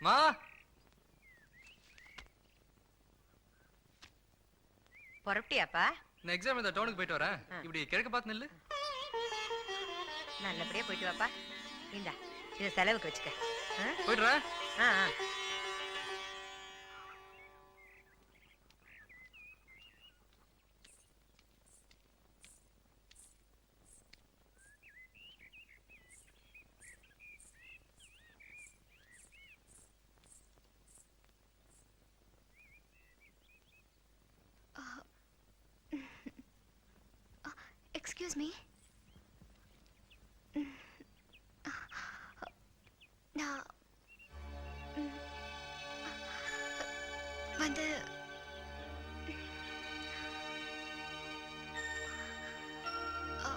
மா? புறப்பட்டியாப்பா நான் எக்ஸாம் இந்த டவுனுக்கு போயிட்டு வரேன். இப்படி கிழக்க பார்த்து நில்லு. நல்லபடியா போயிட்டு வாப்பா. இந்தா இதை செலவுக்கு வச்சுக்க? போயிடுறேன் ஆ ஆ. எக்ஸ்கியூஸ் மீ நான் ம், வந்து அ,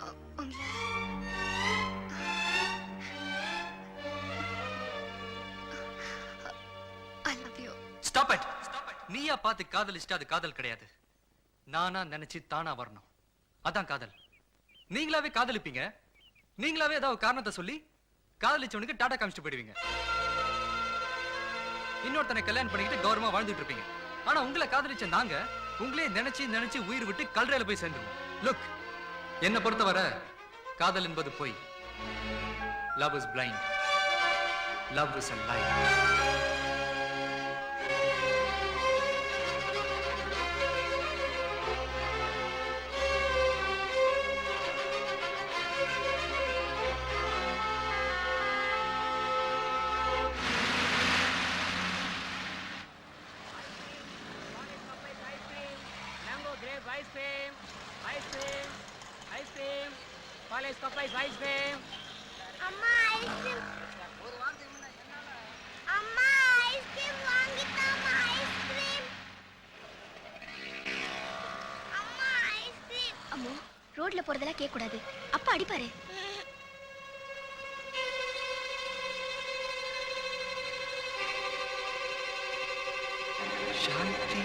அ, நீயா பார்த்து காதலிச்சுட்டு அது காதல் கிடையாது. நானா நினைச்சு தானா வரணும். அதான் காதல். நீங்களாவே காதலிப்பீங்க. நீங்களாவே ஏதாவது காரணத்தை சொல்லி காதலிச்சவனுக்கு டாடா காமிச்சிட்டு போயிடுவீங்க. இன்னொருத்தனை கல்யாணம் பண்ணிக்கிட்டு கௌரவமா வாழ்ந்துட்டு இருப்பீங்க. ஆனா உங்களை காதலிச்ச நாங்க உங்களே நினைச்சு நினைச்சு உயிர் விட்டு கல்றையில போய் சேர்ந்துருவோம். லுக் என்னை பொறுத்தவரை காதல் என்பது பொய். Love is blind love is a life cup ice ice cream. அம்மா ஐஸ்கிரீம் அம்மா ஐஸ்கிரீம் வாங்கிட்டாமா ஐஸ்கிரீம் அம்மா ஐஸ்கிரீம் அம்மோ ரோட்ல போறதெல்லாம் கேட்க கூடாது அப்பா அடிப்பாரு. சாந்தி.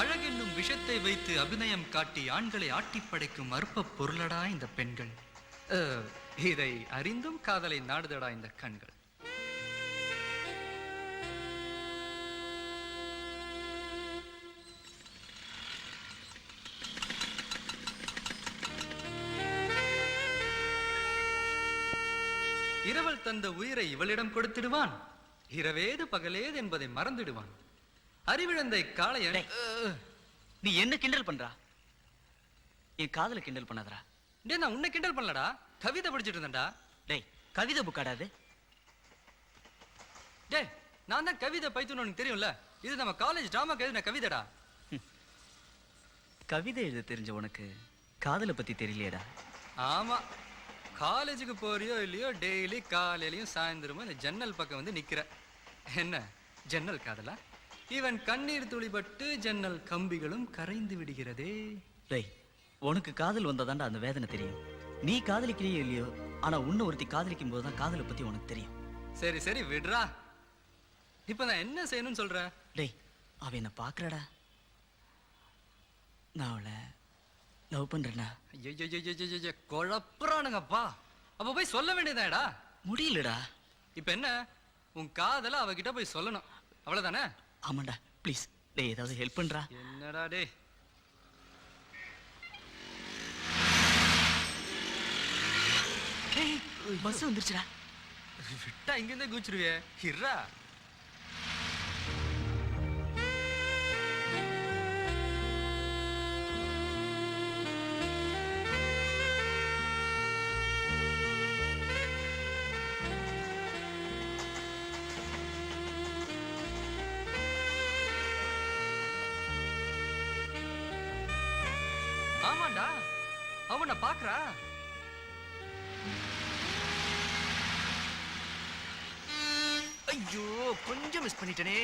அழகென்னும் விஷத்தை வைத்து அபிநயம் காட்டி ஆண்களை ஆட்டிப் படைக்கும் அற்ப பொருளடா இந்த பெண்கள்? இதை அறிந்தும் காதலை நாடுதடா இந்த கண்கள். இரவல் தந்த உயிரை இவளிடம் கொடுத்திடுவான். இரவேது பகலேது என்பதை மறந்துடுவான். அறிவிழந்தை காளையன். நீ என்ன கிண்டல் பண்றா? என் காதல கிண்டல் பண்ணாதடா. டேய் நான் உன்னை கிண்டல் பண்ணலடா. கவிதை படிச்சிட்டு இருந்தேன்டா. டேய் கவிதை புக்காடாது டேய் நான் தான் கவிதை பைத்துன்னு உனக்கு தெரியும்ல. இது நம்ம காலேஜ் டிராமாக்கு எழுதின கவிதைடா. கவிதை எழுத தெரிஞ்ச உனக்கு காதலை பத்தி தெரியலையேடா. ஆமா. காலேஜுக்கு போறியோ இல்லையோ டெய்லி காலையிலயும் சாயந்தரமும் இந்த ஜன்னல் பக்கம் வந்து நிக்கிற. என்ன? ஜன்னல் காதலா? இவன் கண்ணீர் துளிபட்டு ஜன்னல் கம்பிகளும் கரைந்து விடுகிறதே. டேய் உனக்கு காதல் வந்தாதான்டா அந்த வேதனை தெரியும். நீ காதலிக்கிறியோ இல்லையோ ஆனா உன்னை ஒருத்தி காதலிக்கும் போதுதான் காதலை பத்தி உனக்கு தெரியும். சரி சரி விடுறா. இப்ப நான் என்ன செய்யணும்னு சொல்றேன் டேய் அவ என்ன பாக்குறடா நான் அவளை லவ் பண்றேனா ஐயையையையையைய, குழப்புறானுங்கப்பா. அப்ப போய் சொல்ல வேண்டியதாடா முடியலடா. இப்ப என்ன? உன் காதல அவகிட்ட போய் சொல்லணும். அவ்வளவுதானே? ஆமாண்டா ப்ளீஸ் டேய் ஏதாவது ஹெல்ப் பண்றா? என்னடா டே டேய் பஸ் வந்துருச்சுடா. விட்டா இங்கிருந்தே குச்சிருவியே ஹிர்ரா ஆமாண்டா. அவனை பாக்குறா ஐயோ கொஞ்சம் மிஸ் பண்ணிட்டேனே.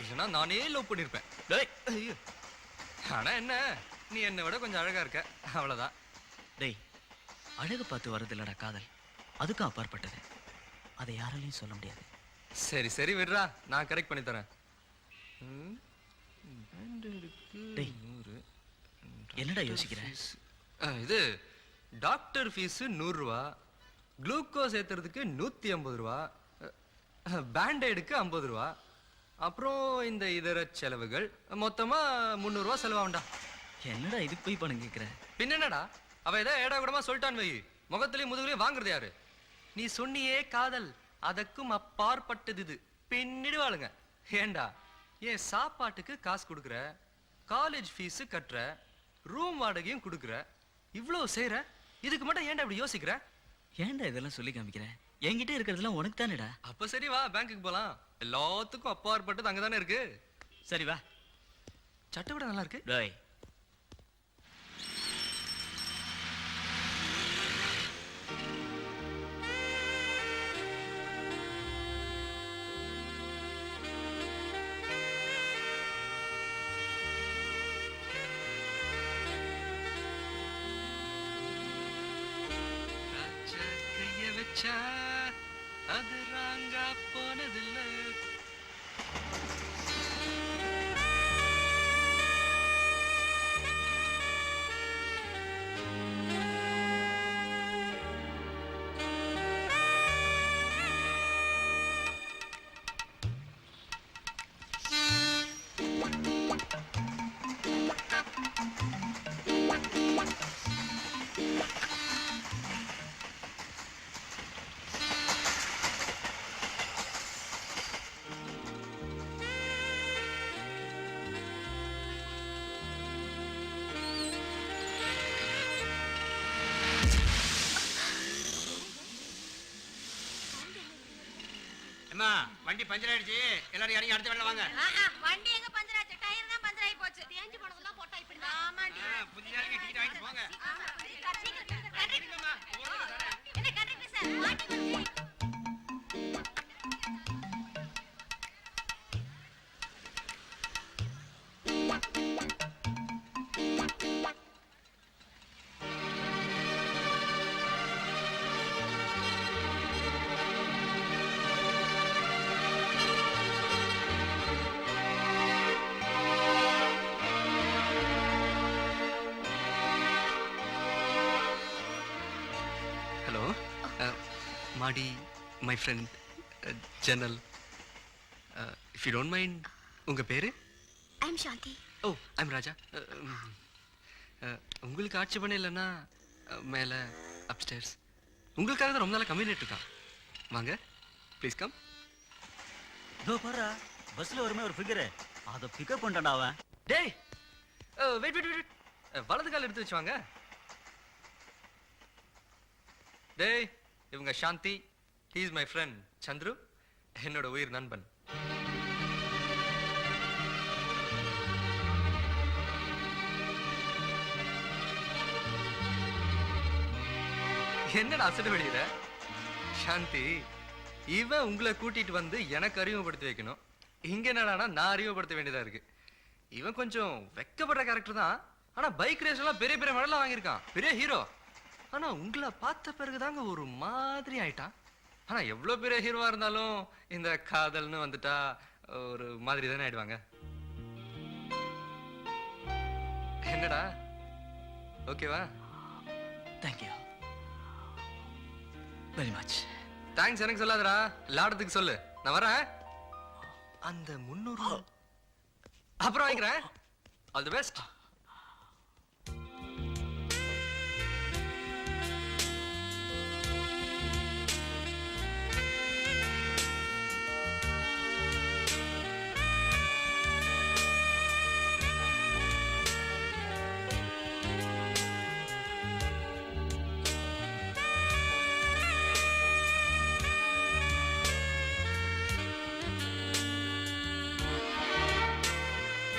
இல்லைன்னா நானே லவ் பண்ணிருப்பேன். டேய். ஐயோ. ஆனா என்ன? நீ என்னை விட கொஞ்சம் அழகா இருக்க. அவ்வளவுதான். டேய் அழகு பார்த்து வர்றது இல்லடா காதல். அதுக்கும் அப்பாற்பட்டது. அதை யாராலையும் சொல்ல முடியாது. சரி சரி விடுறா. நான் கரெக்ட் பண்ணி தரேன் டேய். என்னடா யோசிக்கிற? ஆ, இது டாக்டர் ஃபீஸ் நூறுரூவா குளுக்கோஸ் ஏத்துறதுக்கு நூற்றி ஐம்பது ரூபா பேண்டேடுக்கு ஐம்பது ரூபா அப்புறம் இந்த இதர செலவுகள் மொத்தமா முந்நூறுரூவா செலவாகும்டா. என்னடா இதுக்கு போய் பணம் கேட்குற பின்ன என்னடா? அவ ஏதோ ஏடா கூடமா சொல்லிட்டான் வை. முகத்திலயும் முதுகுலயும் வாங்குறது யாரு? நீ சொன்னியே காதல் அதற்கும் அப்பாற்பட்டது இது. பின்னிடுவாளுங்க. ஏண்டா ஏன் சாப்பாட்டுக்கு காசு கொடுக்குற காலேஜ் ஃபீஸ் கட்டுற ரூம் வாடகையும் கொடுக்குற. இவ்வளவு செய்யற இதுக்கு மட்டும் ஏன்டா இப்படி யோசிக்கிற? ஏன்டா இதெல்லாம் சொல்லி காமிக்கிற? என்கிட்ட இருக்கிறதெல்லாம் உனக்கு தானேடா. அப்ப சரி வா பேங்க்குக்கு போலாம். எல்லாத்துக்கும் அப்பாற்பட்டது அங்கதானே இருக்கு. சரி வா. சட்டை விட நல்லா இருக்கு. டேய் நினைச்சா அது ராங்கா போனதில்லை. அம்மா வண்டி பஞ்சர் ஆயிடுச்சு. எல்லாரும் இறங்கி அடுத்த வேலை வாங்க. வண்டி எங்க பஞ்சர் ஆச்சு? டயர் தான் பஞ்சர் ஆகி போச்சு. தேஞ்சு போனதெல்லாம் போட்டா இப்படி ஆமாண்டி. புதிய இறங்கி டிக்கெட் வாங்கிட்டு போங்க. என்ன கரெக்ட் சார்? மாட்டி மாடி மை ஃப்ரெண்ட் ஜெனல் இஃப் யூ டோன்ட் மைண்ட் உங்க பேரு? ஐ அம் சாந்தி ஓ ஐம் ராஜா உங்களுக்கு ஆட்சேபணம் இல்லைன்னா அஹ், மேலே அப்ஸ்டேர்ஸ் உங்களுக்காக தான் ரொம்ப நாளாக கம்யூனிட் இருக்கான். வாங்க ப்ளீஸ் கம் இதோ பாரு பஸ்ல வருமே ஒரு ஃபிகர் அதை பிக்கப் பண்ணிட்டான்டா அவன். டேய் வெயிட் வெயிட் வெயிட் வலது கால் எடுத்து வச்சு வாங்க. டேய் இவங்க Shanthi he's my friend Chandru என்னோட உயிர் நண்பன். என்னடா அசடு வெளியில? சாந்தி இவன் உங்களை கூட்டிட்டு வந்து எனக்கு அறிமுகப்படுத்தி வைக்கணும். இங்க என்னடானா நான் அறிமுகப்படுத்த வேண்டியதா இருக்கு. இவன் கொஞ்சம் வெக்கப்படுற கேரக்டர் தான். ஆனா பைக் ரேஸ் எல்லாம் பெரிய பெரிய மெடலாம் வாங்கியிருக்கான். பெரிய ஹீரோ ஆனா உங்களை பார்த்த பிறகுதாங்க ஒரு மாதிரி ஆயிட்டான். ஆனா எவ்வளவு பெரிய ஹீரோவா இருந்தாலும் இந்த காதல்னு வந்துட்டா ஒரு மாதிரி தானே ஆயிடுவாங்க. என்னடா? ஓகேவா? தேங்க்யூ வெரி மச் தேங்க்ஸ் எனக்கு சொல்லாதடா. லாடத்துக்கு சொல்லு. நான் வரேன் அந்த முன்னூறு அப்புறம் வாங்கிக்கிறேன். All the best